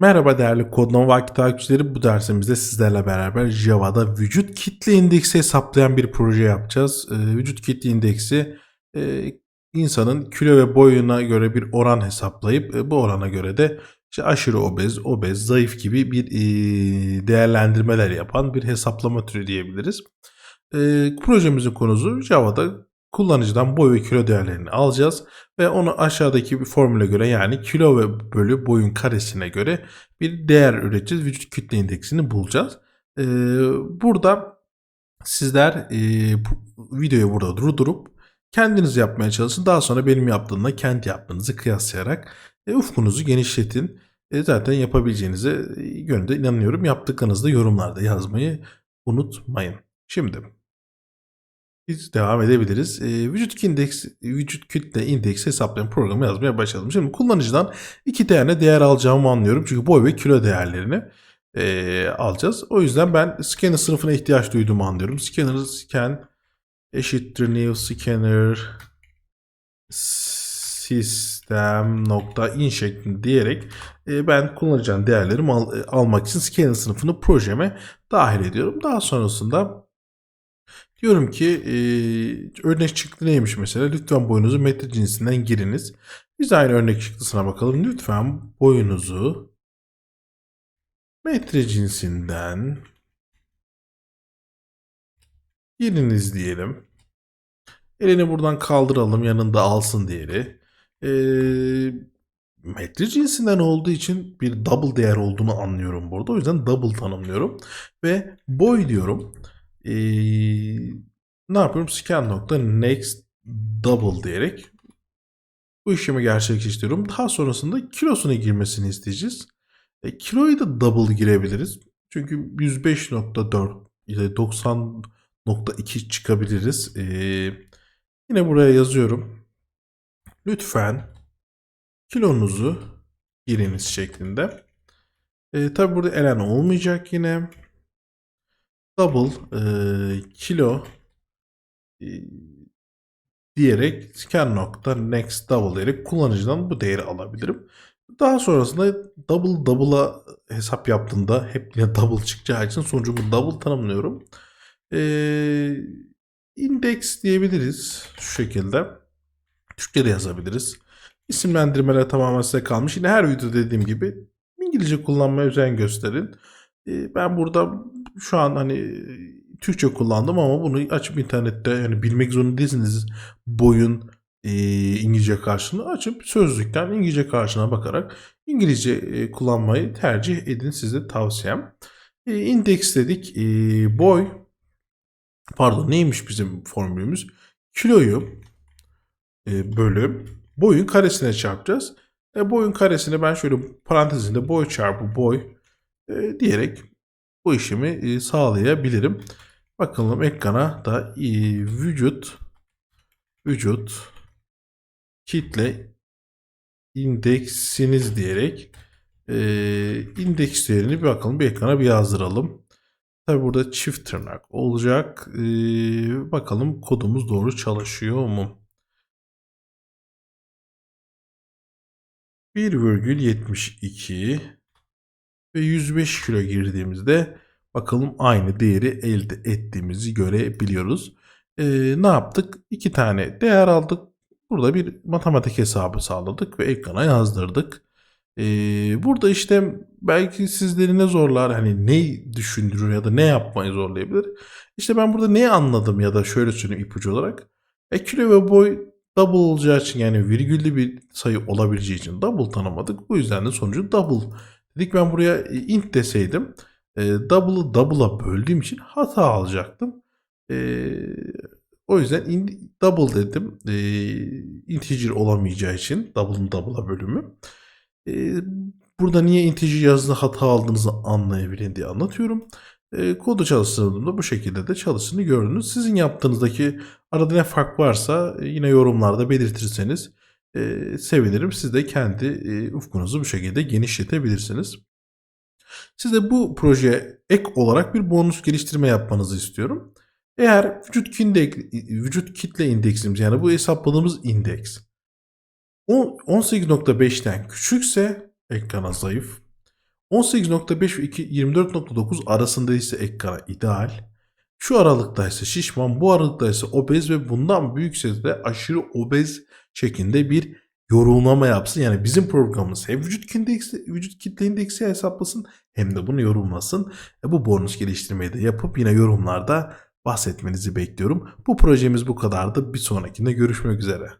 Merhaba değerli Kodlama Vakit takipçileri. Bu dersimizde sizlerle beraber Java'da vücut kitle indeksi hesaplayan bir proje yapacağız. Ee, vücut kitle indeksi e, insanın kilo ve boyuna göre bir oran hesaplayıp e, bu orana göre de işte aşırı obez, obez, zayıf gibi bir e, değerlendirmeler yapan bir hesaplama türü diyebiliriz. Projemizin konusu Java'da kullanıcıdan boy ve kilo değerlerini alacağız ve onu aşağıdaki bir formüle göre yani kilo ve bölü boyun karesine göre bir değer üreteceğiz. Vücut kütle indeksini bulacağız. Ee, burada sizler e, bu- videoyu burada durdurup kendiniz yapmaya çalışın. Daha sonra benim yaptığımla kendi yaptığınızı kıyaslayarak e, ufkunuzu genişletin. E, zaten yapabileceğinize e, yönde inanıyorum. Yaptıklarınızı da yorumlarda yazmayı unutmayın. Şimdi biz devam edebiliriz. Ee, vücut indeks, vücut kütle indeksi hesaplayan programı yazmaya başladım. Şimdi kullanıcıdan iki tane değer alacağımı anlıyorum. Çünkü boy ve kilo değerlerini ee, alacağız. O yüzden ben scanner sınıfına ihtiyaç duyduğumu anlıyorum. Scanner scan eşittir new scanner sistem nokta in şeklinde diyerek e, ben kullanacağım değerlerimi al- e, almak için scanner sınıfını projeme dahil ediyorum. Daha sonrasında Diyorum ki e, örnek çıktı neymiş mesela? Lütfen boyunuzu metre cinsinden giriniz. Biz aynı örnek çıktısına bakalım. Lütfen boyunuzu metre cinsinden giriniz diyelim. Elini buradan kaldıralım yanında alsın diğeri. E, metre cinsinden olduğu için bir double değer olduğunu anlıyorum burada. O yüzden double tanımlıyorum. Ve boy diyorum. Ee, ne yapıyorum? Scan nokta next double diyerek bu işlemi gerçekleştiriyorum. Daha sonrasında kilosuna girmesini isteyeceğiz. E, kiloyu da double girebiliriz. Çünkü 105.4 ile 90.2 çıkabiliriz. E, yine buraya yazıyorum. Lütfen kilonuzu giriniz şeklinde. E, tabi burada elen olmayacak yine double e, kilo e, diyerek scan nokta next double diyerek kullanıcıdan bu değeri alabilirim. Daha sonrasında double double'a hesap yaptığında hep yine double çıkacağı için sonucumu double tanımlıyorum. E, index diyebiliriz şu şekilde. Türkçe de yazabiliriz. İsimlendirmeler tamamen size kalmış. Yine her videoda dediğim gibi İngilizce kullanmaya özen gösterin. Ben burada şu an hani Türkçe kullandım ama bunu açıp internette yani bilmek zorunda değilsiniz. Boyun e, İngilizce karşılığını açıp sözlükten İngilizce karşılığına bakarak İngilizce e, kullanmayı tercih edin size tavsiyem. E, indeks dedik. E, boy pardon neymiş bizim formülümüz? Kiloyu e, bölü boyun karesine çarpacağız. E, boyun karesine ben şöyle parantezinde boy çarpı boy e, diyerek bu işimi e, sağlayabilirim. Bakalım ekrana da e, vücut vücut kitle indeksiniz diyerek e, indeks değerini bir bakalım bir ekrana bir yazdıralım. Tabi burada çift tırnak olacak. E, bakalım kodumuz doğru çalışıyor mu? 1,72 ve 105 kilo girdiğimizde bakalım aynı değeri elde ettiğimizi görebiliyoruz. Ee, ne yaptık? İki tane değer aldık. Burada bir matematik hesabı sağladık ve ekrana yazdırdık. Ee, burada işte belki sizleri ne zorlar hani ne düşündürür ya da ne yapmayı zorlayabilir. İşte ben burada neyi anladım ya da şöyle söyleyeyim ipucu olarak. E, kilo ve boy double olacağı için yani virgüllü bir sayı olabileceği için double tanımadık. Bu yüzden de sonucu double dedik. Ben buraya e, int deseydim e, double'ı double'a böldüğüm için hata alacaktım. E, o yüzden in, double dedim. E, integer olamayacağı için double'ın double'a bölümü. E, burada niye integer yazdığında hata aldığınızı anlayabilin diye anlatıyorum. E, kodu çalıştırdığımda bu şekilde de çalıştığını gördünüz. Sizin yaptığınızdaki arada ne fark varsa e, yine yorumlarda belirtirseniz e, sevinirim. Siz de kendi e, ufkunuzu bu şekilde genişletebilirsiniz. Size bu projeye ek olarak bir bonus geliştirme yapmanızı istiyorum. Eğer vücut kitle, vücut kitle indeksimiz yani bu hesapladığımız indeks o 18.5'ten küçükse ekrana zayıf, 18.5 ve 2 24.9 arasında ise ekrana ideal. Şu aralıkta ise şişman, bu aralıkta ise obez ve bundan büyükse de aşırı obez şeklinde bir yorumlama yapsın. Yani bizim programımız hem vücut kitle indeksi, vücut kitle indeksi hesaplasın hem de bunu yorumlasın. E bu bonus geliştirmeyi de yapıp yine yorumlarda bahsetmenizi bekliyorum. Bu projemiz bu kadardı. Bir sonrakinde görüşmek üzere.